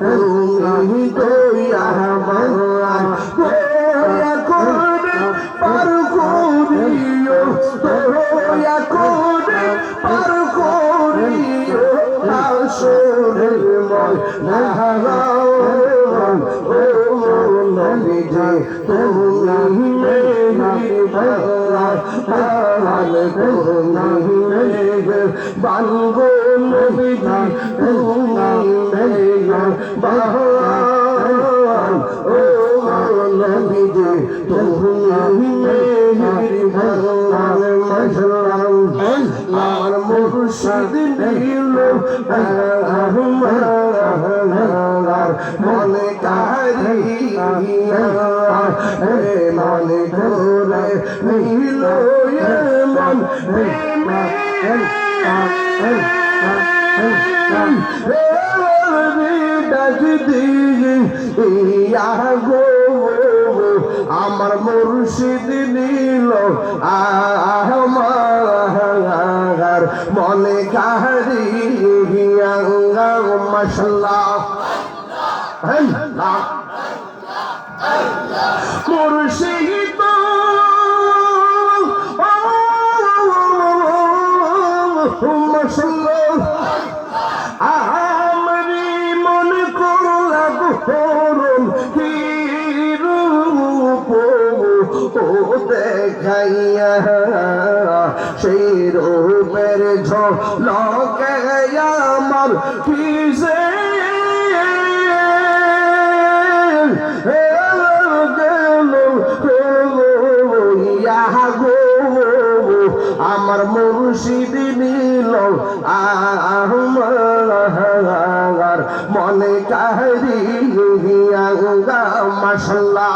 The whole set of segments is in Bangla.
তুমি দয়া আমরা দয়া করে পার করিও দয়া করে পার করিও আসরের ময় নাহারাও ও নবীজি তুমি মেরি বাংলা আল তুমি মেরি বাঙ্গো মনে কারিয়া মনে ঘোরে নীল মন আমার মুর্শিদ নীল আমার মনে কারি মশলা। মুর্শিদ। মশলা। দেখাইয়া সেই রূপের ঝলকে আমার গো আমার মুর্শিদ নীল আমার মনে কারি মশলা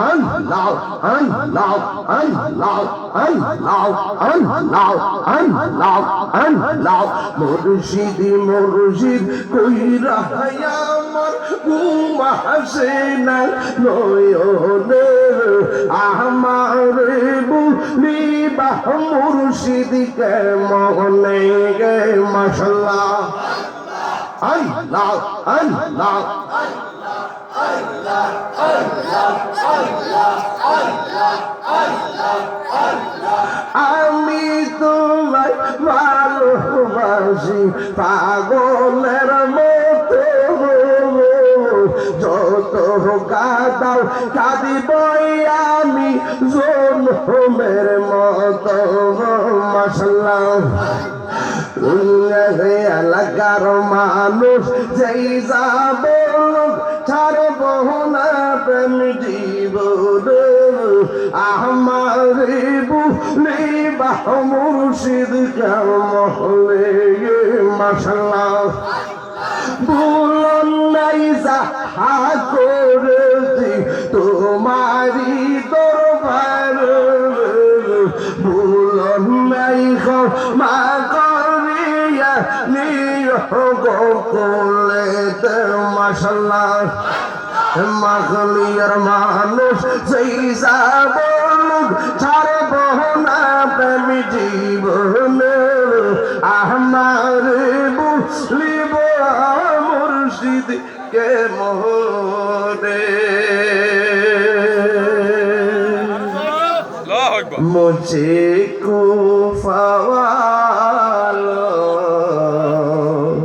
আল্লাহ আল্লাহ আল্লাহ আল্লাহ আল্লাহ আল্লাহ আল্লাহ মুর্শিদ মুর্শিদ কইরা আমার ঘুম আসে না নয়নে আমার বুলি বাহ মুর্শিদ কে মনে গে মশলা আল্লাহ আল্লাহ আমি তোমায় ভালোবাসি, পাগলের মতো যত কাদাও কাঁদিব আমি জন্মের মতো। মশলা এলাকার মানুষ যেই যাব ছাড়ব বুলি বাহ মুর্শিদ মহলে মশলা ভুলন নাই যাহা করেছি তোমারি দরবার ভুলন নাই মা করিয়া নিয় গোকুলে মশলা মাখলিয়ার মানুষ সেই যাব পাবো না প্রেমী আমার বুঝলিব মুর্শিদ কে মোহরে মুঝে